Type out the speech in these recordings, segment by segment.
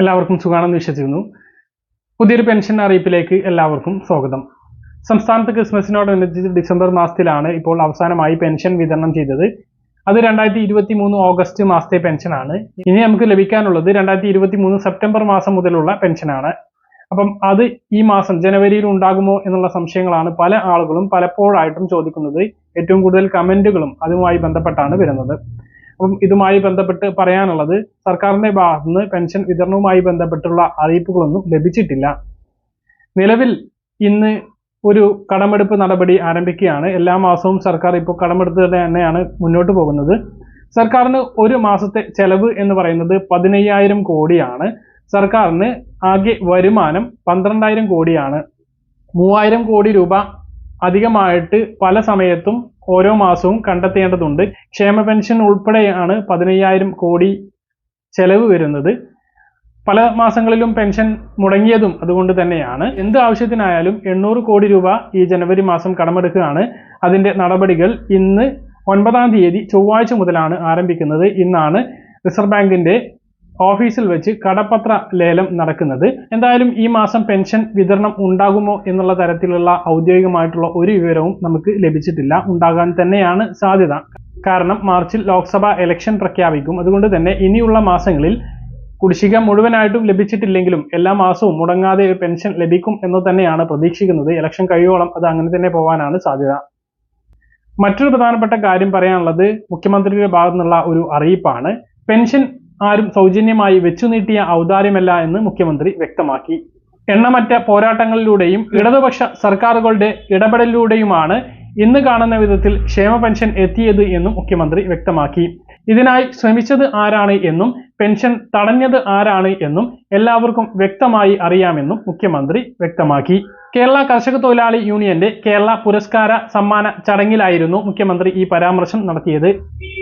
എല്ലാവർക്കും സുഖാണെന്ന് വിശ്വസിക്കുന്നു. പുതിയൊരു പെൻഷൻ അറിയിപ്പിലേക്ക് എല്ലാവർക്കും സ്വാഗതം. സംസ്ഥാനത്ത് ക്രിസ്മസിനോടനുബന്ധിച്ച് ഡിസംബർ മാസത്തിലാണ് ഇപ്പോൾ അവസാനമായി പെൻഷൻ വിതരണം ചെയ്തത്. അത് രണ്ടായിരത്തി ഇരുപത്തി മൂന്ന് ഓഗസ്റ്റ് മാസത്തെ പെൻഷനാണ്. ഇനി നമുക്ക് ലഭിക്കാനുള്ളത് രണ്ടായിരത്തി ഇരുപത്തി മൂന്ന് സെപ്റ്റംബർ മാസം മുതലുള്ള പെൻഷനാണ്. അപ്പം അത് ഈ മാസം ജനുവരിയിൽ ഉണ്ടാകുമോ എന്നുള്ള സംശയങ്ങളാണ് പല ആളുകളും പലപ്പോഴായിട്ടും ചോദിക്കുന്നത്. ഏറ്റവും കൂടുതൽ കമന്റുകളും അതുമായി ബന്ധപ്പെട്ടാണ് വരുന്നത്. അപ്പം ഇതുമായി ബന്ധപ്പെട്ട് പറയാനുള്ളത് സർക്കാരിന്റെ ഭാഗത്തു നിന്ന് പെൻഷൻ വിതരണവുമായി ബന്ധപ്പെട്ടുള്ള അറിയിപ്പുകളൊന്നും ലഭിച്ചിട്ടില്ല. നിലവിൽ ഇന്ന് ഒരു കടമെടുപ്പ് നടപടി ആരംഭിക്കുകയാണ്. എല്ലാ മാസവും സർക്കാർ ഇപ്പോൾ കടമെടുത്ത് തന്നെയാണ് മുന്നോട്ട് പോകുന്നത്. സർക്കാരിന് ഒരു മാസത്തെ ചെലവ് എന്ന് പറയുന്നത് പതിനയ്യായിരം കോടിയാണ്. സർക്കാരിന് ആകെ വരുമാനം പന്ത്രണ്ടായിരം കോടിയാണ്. മൂവായിരം കോടി രൂപ അധികമായിട്ട് പല സമയത്തും ഓരോ മാസവും കണ്ടെത്തേണ്ടതുണ്ട്. ക്ഷേമ പെൻഷൻ ഉൾപ്പെടെയാണ് പതിനയ്യായിരം കോടി ചെലവ് വരുന്നത്. പല മാസങ്ങളിലും പെൻഷൻ മുടങ്ങിയതും അതുകൊണ്ട് തന്നെയാണ്. എന്ത് ആവശ്യത്തിനായാലും എണ്ണൂറ് കോടി രൂപ ഈ ജനുവരി മാസം കടമെടുക്കുകയാണ്. അതിന്റെ നടപടികൾ ഇന്ന് ഒൻപതാം തീയതി ചൊവ്വാഴ്ച മുതലാണ് ആരംഭിക്കുന്നത്. ഇന്നാണ് റിസർവ് ബാങ്കിന്റെ ഓഫീസിൽ വെച്ച് കടപ്പത്ര ലേലം നടക്കുന്നത്. എന്തായാലും ഈ മാസം പെൻഷൻ വിതരണം ഉണ്ടാകുമോ എന്നുള്ള തരത്തിലുള്ള ഔദ്യോഗികമായിട്ടുള്ള ഒരു വിവരവും നമുക്ക് ലഭിച്ചിട്ടില്ല. ഉണ്ടാകാൻ തന്നെയാണ് സാധ്യത. കാരണം മാർച്ചിൽ ലോക്സഭാ ഇലക്ഷൻ പ്രഖ്യാപിക്കും. അതുകൊണ്ട് തന്നെ ഇനിയുള്ള മാസങ്ങളിൽ കുടിശ്ശിക മുഴുവനായിട്ടും ലഭിച്ചിട്ടില്ലെങ്കിലും എല്ലാ മാസവും മുടങ്ങാതെ പെൻഷൻ ലഭിക്കും എന്ന് തന്നെയാണ് പ്രതീക്ഷിക്കുന്നത്. ഇലക്ഷൻ കഴിയോളം അത് അങ്ങനെ തന്നെ പോകാനാണ് സാധ്യത. മറ്റൊരു പ്രധാനപ്പെട്ട കാര്യം പറയാനുള്ളത് മുഖ്യമന്ത്രിയുടെ ഭാഗത്തുനിന്നുള്ള ഒരു അറിയിപ്പാണ്. പെൻഷൻ ആരും സൗജന്യമായി വെച്ചു നീട്ടിയ ഔദാര്യമല്ല എന്ന് മുഖ്യമന്ത്രി വ്യക്തമാക്കി. എണ്ണമറ്റ പോരാട്ടങ്ങളിലൂടെയും ഇടതുപക്ഷ സർക്കാരുകളുടെ ഇടപെടലിലൂടെയുമാണ് ഇന്ന് കാണുന്ന വിധത്തിൽ ക്ഷേമ പെൻഷൻ എത്തിയത് എന്നും മുഖ്യമന്ത്രി വ്യക്തമാക്കി. ഇതിനായി ശ്രമിച്ചത് ആരാണ് എന്നും പെൻഷൻ തടഞ്ഞത് ആരാണ് എന്നും എല്ലാവർക്കും വ്യക്തമായി അറിയാമെന്നും മുഖ്യമന്ത്രി വ്യക്തമാക്കി. കേരള കർഷക തൊഴിലാളി യൂണിയന്റെ കേരള പുരസ്കാര സമ്മാന ചടങ്ങിലായിരുന്നു മുഖ്യമന്ത്രി ഈ പരാമർശം നടത്തിയത്.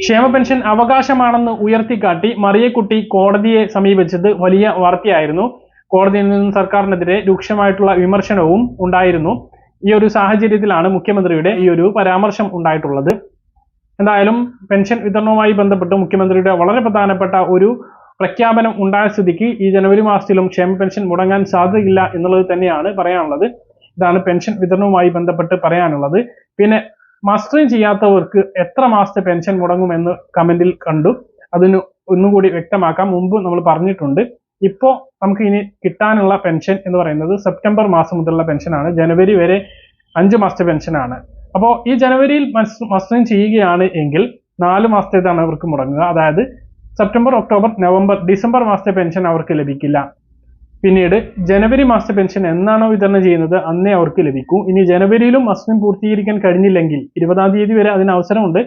ക്ഷേമ പെൻഷൻ അവകാശമാണെന്ന് ഉയർത്തിക്കാട്ടി മറിയക്കുട്ടി കോടതിയെ സമീപിച്ചത് വലിയ വാർത്തയായിരുന്നു. കോടതിയിൽ നിന്നും സർക്കാരിനെതിരെ രൂക്ഷമായിട്ടുള്ള വിമർശനവും ഉണ്ടായിരുന്നു. ഈ ഒരു സാഹചര്യത്തിലാണ് മുഖ്യമന്ത്രിയുടെ ഈ ഒരു പരാമർശം ഉണ്ടായിട്ടുള്ളത്. എന്തായാലും പെൻഷൻ വിതരണവുമായി ബന്ധപ്പെട്ട് മുഖ്യമന്ത്രിയുടെ വളരെ പ്രധാനപ്പെട്ട ഒരു പ്രഖ്യാപനം ഉണ്ടായ സ്ഥിതിക്ക് ഈ ജനുവരി മാസത്തിലും ക്ഷേമ പെൻഷൻ മുടങ്ങാൻ സാധ്യതയില്ല എന്നുള്ളത് തന്നെയാണ് പറയാനുള്ളത്. ഇതാണ് പെൻഷൻ വിതരണവുമായി ബന്ധപ്പെട്ട് പറയാനുള്ളത്. പിന്നെ മസ്റ്ററിങ് ചെയ്യാത്തവർക്ക് എത്ര മാസത്തെ പെൻഷൻ മുടങ്ങുമെന്ന് കമന്റിൽ കണ്ടു. അതിന് ഒന്നുകൂടി വ്യക്തമാക്കാം. മുമ്പ് നമ്മൾ പറഞ്ഞിട്ടുണ്ട്. ഇപ്പോൾ നമുക്ക് ഇനി കിട്ടാനുള്ള പെൻഷൻ എന്ന് പറയുന്നത് സെപ്റ്റംബർ മാസം മുതലുള്ള പെൻഷനാണ്. ജനുവരി വരെ അഞ്ച് മാസത്തെ പെൻഷനാണ്. അപ്പോൾ ഈ ജനുവരിയിൽ മസ്റ്ററിങ് ചെയ്യുകയാണ് എങ്കിൽ നാല് മാസത്തേതാണ് അവർക്ക് മുടങ്ങുക. അതായത് സെപ്റ്റംബർ ഒക്ടോബർ നവംബർ ഡിസംബർ മാസത്തെ പെൻഷൻ അവർക്ക് ലഭിക്കില്ല. പിന്നീട് ജനുവരി മാസത്തെ പെൻഷൻ എന്നാണോ വിതരണം ചെയ്യുന്നത് അന്നേ അവർക്ക് ലഭിക്കൂ. ഇനി ജനുവരിയിലും മസ്റ്ററിങ് പൂർത്തീകരിക്കാൻ കഴിഞ്ഞില്ലെങ്കിൽ ഇരുപതാം തീയതി വരെ അതിന് അവസരമുണ്ട്.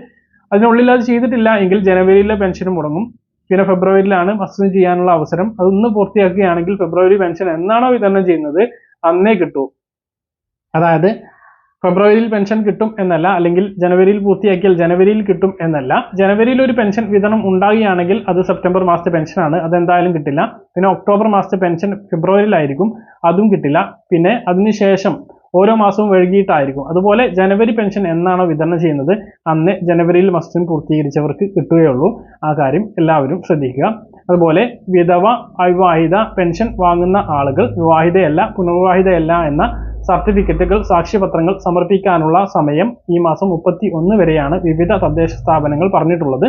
അതിനുള്ളിൽ അത് ചെയ്തിട്ടില്ല എങ്കിൽ ജനുവരിയിലെ പെൻഷൻ മുടങ്ങും. പിന്നെ ഫെബ്രുവരിയിലാണ് മസ്റ്ററിങ് ചെയ്യാനുള്ള അവസരം. അതൊന്ന് പൂർത്തിയാക്കുകയാണെങ്കിൽ ഫെബ്രുവരി പെൻഷൻ എന്നാണോ വിതരണം ചെയ്യുന്നത് അന്നേ കിട്ടൂ. അതായത് ഫെബ്രുവരിയിൽ പെൻഷൻ കിട്ടും എന്നല്ല അല്ലെങ്കിൽ ജനുവരിയിൽ പൂർത്തിയാക്കിയാൽ ജനുവരിയിൽ കിട്ടും എന്നല്ല. ജനുവരിയിൽ ഒരു പെൻഷൻ വിതരണം ഉണ്ടാകുകയാണെങ്കിൽ അത് സെപ്റ്റംബർ മാസത്തെ പെൻഷനാണ് അതെന്തായാലും കിട്ടില്ല. പിന്നെ ഒക്ടോബർ മാസത്തെ പെൻഷൻ ഫെബ്രുവരിയിലായിരിക്കും അതും കിട്ടില്ല. പിന്നെ അതിനുശേഷം ഓരോ മാസവും വൈകിട്ടായിരിക്കും. അതുപോലെ ജനുവരി പെൻഷൻ എന്നാണോ വിതരണം ചെയ്യുന്നത് അന്ന് ജനുവരിയിൽ മസ്റ്റിൻ പൂർത്തീകരിച്ചവർക്ക് കിട്ടുകയുള്ളൂ. ആ കാര്യം എല്ലാവരും ശ്രദ്ധിക്കുക. അതുപോലെ വിധവ അവിവാഹിത പെൻഷൻ വാങ്ങുന്ന ആളുകൾ വിവാഹിതയല്ല പുനർവിവാഹിതയല്ല എന്ന സർട്ടിഫിക്കറ്റുകൾ സാക്ഷ്യപത്രങ്ങൾ സമർപ്പിക്കാനുള്ള സമയം ഈ മാസം മുപ്പത്തി ഒന്ന് വരെയാണ് വിവിധ തദ്ദേശ സ്ഥാപനങ്ങൾ പറഞ്ഞിട്ടുള്ളത്.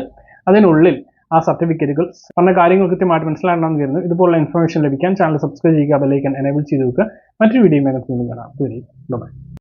അതിനുള്ളിൽ ആ സർട്ടിഫിക്കറ്റുകൾ പറഞ്ഞ കാര്യങ്ങൾ കൃത്യമായിട്ട് മനസ്സിലാക്കണമെന്ന് കരുതുന്നു. ഇതുപോലുള്ള ഇൻഫർമേഷൻ ലഭിക്കാൻ ചാനൽ സബ്സ്ക്രൈബ് ചെയ്യുക ബെല്ലൈക്കൻ എനേബിൾ ചെയ്ത് വെക്കുക. മറ്റൊരു വീഡിയോ നമുക്ക് കാണാം. ബൈ